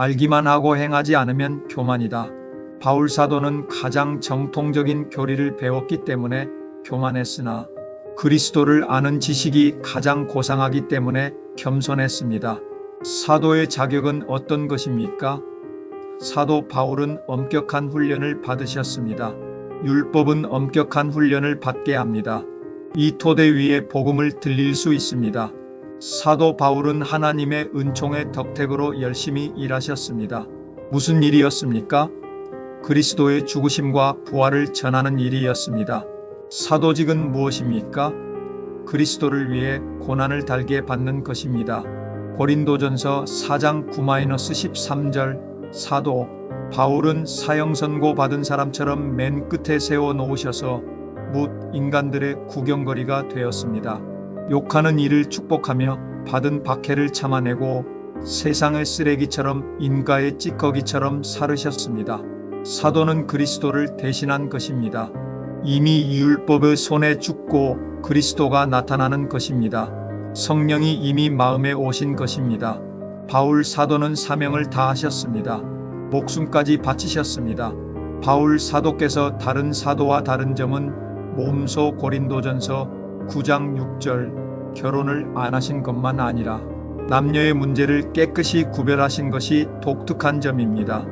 알기만 하고 행하지 않으면 교만이다. 바울 사도는 가장 정통적인 교리를 배웠기 때문에 교만했으나 그리스도를 아는 지식이 가장 고상하기 때문에 겸손했습니다. 사도의 자격은 어떤 것입니까? 사도 바울은 엄격한 훈련을 받으셨습니다. 율법은 엄격한 훈련을 받게 합니다. 이 토대 위에 복음을 들릴 수 있습니다. 사도 바울은 하나님의 은총의 덕택으로 열심히 일하셨습니다. 무슨 일이었습니까? 그리스도의 죽으심과 부활을 전하는 일이었습니다. 사도직은 무엇입니까? 그리스도를 위해 고난을 달게 받는 것입니다. 고린도전서 4장 9-13절 사도 바울은 사형 선고 받은 사람처럼 맨 끝에 세워 놓으셔서 묻 인간들의 구경거리가 되었습니다. 욕하는 이를 축복하며 받은 박해를 참아내고 세상의 쓰레기처럼 인가의 찌꺼기처럼 사르셨습니다. 사도는 그리스도를 대신한 것입니다. 이미 율법의 손에 죽고 그리스도가 나타나는 것입니다. 성령이 이미 마음에 오신 것입니다. 바울 사도는 사명을 다하셨습니다. 목숨까지 바치셨습니다. 바울 사도께서 다른 사도와 다른 점은 몸소 고린도전서 9장 6절 결혼을 안 하신 것만 아니라 남녀의 문제를 깨끗이 구별하신 것이 독특한 점입니다.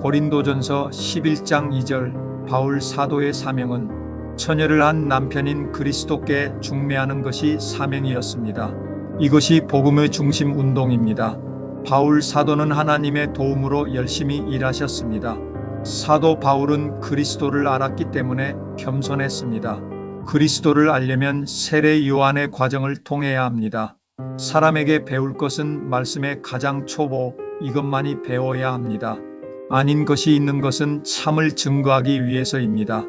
고린도전서 11장 2절 바울 사도의 사명은 처녀를 한 남편인 그리스도께 중매하는 것이 사명이었습니다. 이것이 복음의 중심 운동입니다. 바울 사도는 하나님의 도움으로 열심히 일하셨습니다. 사도 바울은 그리스도를 알았기 때문에 겸손했습니다. 그리스도를 알려면 세례 요한의 과정을 통해야 합니다. 사람에게 배울 것은 말씀의 가장 초보 이것만이 배워야 합니다. 아닌 것이 있는 것은 참을 증거하기 위해서입니다.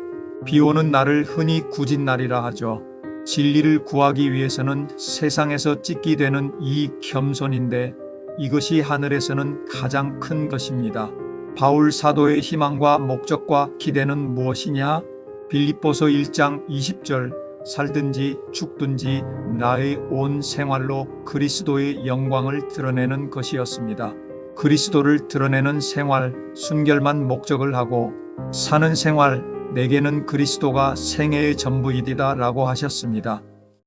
비 오는 날을 흔히 구진 날이라 하죠. 진리를 구하기 위해서는 세상에서 찍기 되는 이 겸손인데 이것이 하늘에서는 가장 큰 것입니다. 바울 사도의 희망과 목적과 기대는 무엇이냐? 빌립보서 1장 20절 살든지 죽든지 나의 온 생활로 그리스도의 영광을 드러내는 것이었습니다. 그리스도를 드러내는 생활, 순결만 목적을 하고 사는 생활, 내게는 그리스도가 생애의 전부이디다 라고 하셨습니다.